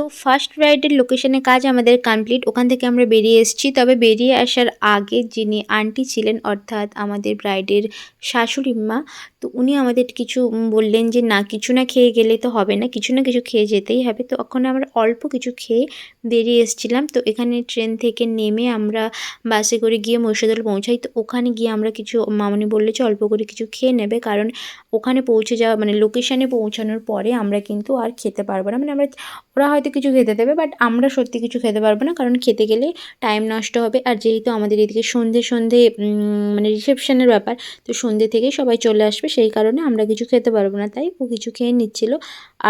তো ফার্স্ট রাইডের লোকেশনে কাজ আমাদের কমপ্লিট ওখান থেকে আমরা বেরিয়ে এসেছি। তবে বেরিয়ে আসার আগে যিনি আন্টি ছিলেন, অর্থাৎ আমাদের ব্রাইডের শাশুড়ি মা, তো উনি আমাদের কিছু বললেন যে, না, কিছু না খেয়ে গেলে তো হবে না, কিছু না কিছু খেয়ে যেতেই হবে। তো ওখানে আমরা অল্প কিছু খেয়ে বেরিয়ে এসেছিলাম। তো এখানে ট্রেন থেকে নেমে আমরা বাসে করে গিয়ে মহিষাদল পৌঁছাই। তো ওখানে গিয়ে আমরা কিছু, মামনি বললে যে, অল্প করে কিছু খেয়ে নেবে। কারণ ওখানে পৌঁছে যাওয়া মানে লোকেশানে পৌঁছানোর পরে আমরা কিন্তু আর খেতে পারব না। মানে আমরা, ওরা হয়তো কিছু খেতে দেবে বাট আমরা সত্যি কিছু খেতে পারব না, কারণ খেতে গেলে টাইম নষ্ট হবে। আর যেহেতু আমাদের এদিকে সন্ধে সন্ধে মানে রিসেপশনের ব্যাপার, তো সন্ধে থেকেই সবাই চলে আসবে, সেই কারণে আমরা কিছু খেতে পারব না। তাই ও কিছু খেয়ে নিচ্ছিল।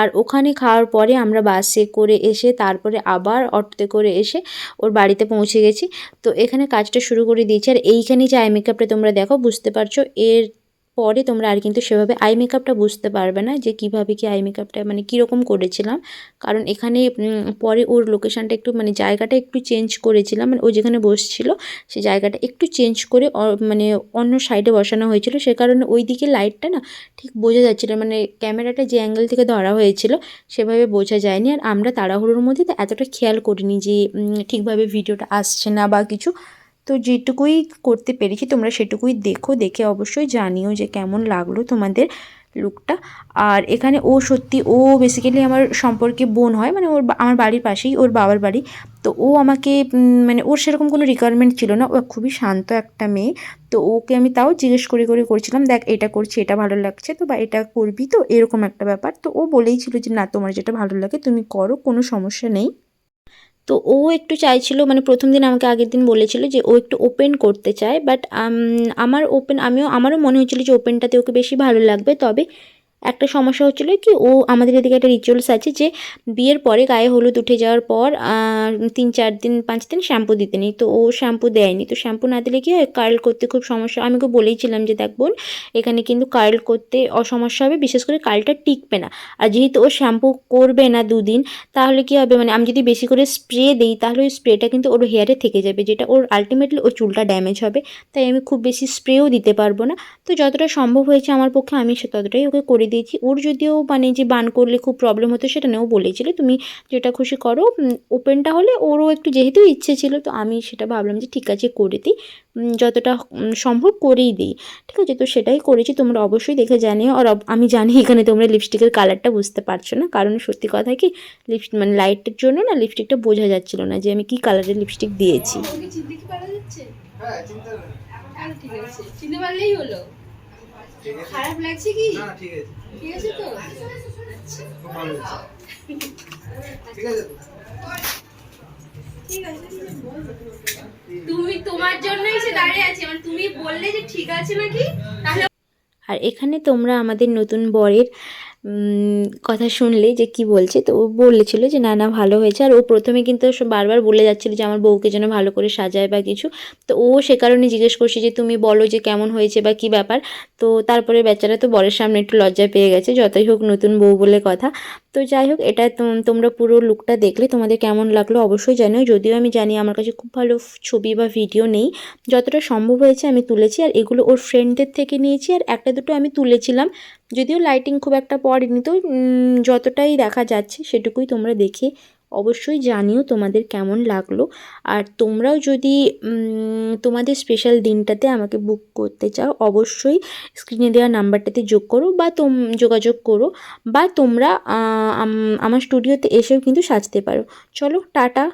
আর ওখানে খাওয়ার পরে আমরা বাসে করে এসে, তারপরে আবার অটোতে করে এসে ওর বাড়িতে পৌঁছে গেছি। তো এখানে কাজটা শুরু করে দিয়েছি। আর এইখানে যে আই মেকআপটা তোমরা দেখো, বুঝতে পারছ, এর পরে তোমরা আর কিন্তু সেভাবে আই মেকআপটা বুঝতে পারবে না যে কীভাবে কি আই মেকআপটা মানে কীরকম করেছিলাম। কারণ এখানে পরে ওর লোকেশানটা একটু মানে জায়গাটা একটু চেঞ্জ করেছিলাম। মানে ও যেখানে বসছিল, সে জায়গাটা একটু চেঞ্জ করে মানে অন্য সাইডে বসানো হয়েছিল। সে কারণে ওই দিকে লাইটটা না ঠিক বোঝা যাচ্ছিল মানে ক্যামেরাটা যে অ্যাঙ্গেল থেকে ধরা হয়েছিল, সেভাবে বোঝা যায়নি। আর আমরা তাড়াহুড়োর মধ্যে তো এতটা খেয়াল করিনি যে ঠিকভাবে ভিডিওটা আসছে না বা কিছু। তো যেটুকুই করতে পেরেছি, তোমরা সেটুকুই দেখো, দেখে অবশ্যই জানিও যে কেমন লাগল তোমাদের লুকটা আর এখানে ও সত্যি, ও বেসিক্যালি আমার সম্পর্কে বোন হয় মানে ওর আমার বাড়ির পাশেই, ওর বাবার বাড়ি। তো ও আমাকে মানে ওর সেরকম কোনো রিকোয়ারমেন্ট ছিল না, ও খুবই শান্ত একটা মেয়ে। তো ওকে আমি তাও জিজ্ঞেস করে করে করছিলাম, দেখ, এটা করছি, এটা ভালো লাগছে তো, বা এটা করবি তো? এরকম একটা ব্যাপার। তো ও বলেই ছিল যে, না, তোমার যেটা ভালো লাগে, তুমি করো, কোনো সমস্যা নেই। তো ও একটু চাইছিল মানে প্রথম দিন আমাকে আগের দিন বলেছিল যে ও একটু ওপেন করতে চায় বাট আমার ওপেন আমিও, আমারও মনে হয়েছিল যে ওপেনটাতে ওকে বেশি ভালো লাগবে, তবে একটা সমস্যা হচ্ছিল কি, ও আমাদের এদিকে একটা রিচুয়ালস আছে যে বিয়ের পরে গায়ে হলুদ উঠে যাওয়ার পর তিন চার দিন, পাঁচ দিন শ্যাম্পু দিতে নেই। তো ও শ্যাম্পু দেয়নি। তো শ্যাম্পু না দিলে কি হয় কার্ল করতে খুব সমস্যা। আমি ওকে বলেইছিলাম যে, দেখ বোন, এখানে কিন্তু কার্ল করতে অসমস্যা হবে, বিশেষ করে কার্লটা টিকবে না। আর যেহেতু ও শ্যাম্পু করবে না দুদিন, তাহলে কি হবে? মানে আমি যদি বেশি করে স্প্রে দিই, তাহলে ওই স্প্রেটা কিন্তু ওর হেয়ারে থেকে যাবে, যেটা ওর আলটিমেটলি ওর চুলটা ড্যামেজ হবে। তাই আমি খুব বেশি স্প্রেও দিতে পারব না। তো যতটা সম্ভব হয়েছে আমার পক্ষে, আমি সে ততটাই ওকে করে দিয়েছি। ওর যদিও মানে যে বান করলে খুব প্রবলেম হতো সেটা নিয়েও বলেছিল, তুমি যেটা খুশি করো ওপেনটা হলে ওরও একটু যেহেতু ইচ্ছে ছিল, তো আমি সেটা ভাবলাম যে ঠিক আছে করে দিই যতটা সম্ভব করেই দিই। ঠিক আছে, তো সেটাই করেছি, তোমরা অবশ্যই দেখে জানিও। আর আমি জানি এখানে তোমরা লিপস্টিকের কালারটা বুঝতে পারছ না, কারণ সত্যি কথা কি লিপস্টিক মানে লাইটের জন্য না লিপস্টিকটা বোঝা যাচ্ছিল না যে আমি কি কালারের লিপস্টিক দিয়েছি। যাচ্ছে? হ্যাঁ চিন্তা পারলেই হলো। খারাপ লাগছে কি? না ঠিক আছে। ঠিক আছে তো? খুব ভালো ঠিক আছে তো? ঠিক আছে তুমি তোমার জন্যই সে দাঁড়িয়ে আছে। মানে তুমি বললে যে ঠিক আছে নাকি? তাহলে আর এখানে তোমরা আমাদের নতুন বরের কথা শুনলে যে কি বলছে, তো ও বলেছিল যে, না না, ভালো হয়েছে। আর ও প্রথমে কিন্তু বারবার বলে যাচ্ছিল যে, আমার বউকে যেন ভালো করে সাজায় বা কিছু। তো ও সে কারণে জিজ্ঞেস করছে যে, তুমি বলো যে, কেমন হয়েছে বা কি ব্যাপার? তো তারপরে বেচারা তো বরের সামনে একটু লজ্জা পেয়ে গেছে, যতই হোক নতুন বউ বলে কথা। তো যাই হোক, এটা তোম- তোমরা পুরো লুকটা দেখলে, তোমাদের কেমন লাগল অবশ্যই জানো যদিও আমি জানি আমার কাছে খুব ভালো ছবি বা ভিডিও নেই। যতটা সম্ভব হয়েছে আমি তুলেছি, আর এগুলো ওর ফ্রেন্ডদের থেকে নিয়েছি, আর একটা দুটো আমি তুলেছিলাম। যদিও লাইটিং খুব একটা পড়েনি, তো যতটাই দেখা যাচ্ছে সেটুকুই তোমরা দেখে অবশ্যই জানিও তোমাদের কেমন লাগল। আর তোমরাও যদি তোমাদের স্পেশাল দিনটাতে আমাকে বুক করতে চাও, অবশ্যই স্ক্রিনে দেওয়া নাম্বারটাতে যোগ করো বা তোম, যোগাযোগ করো বা তোমরা আমার স্টুডিওতে এসেও কিন্তু সাজতে পারো। চলো, টাটা।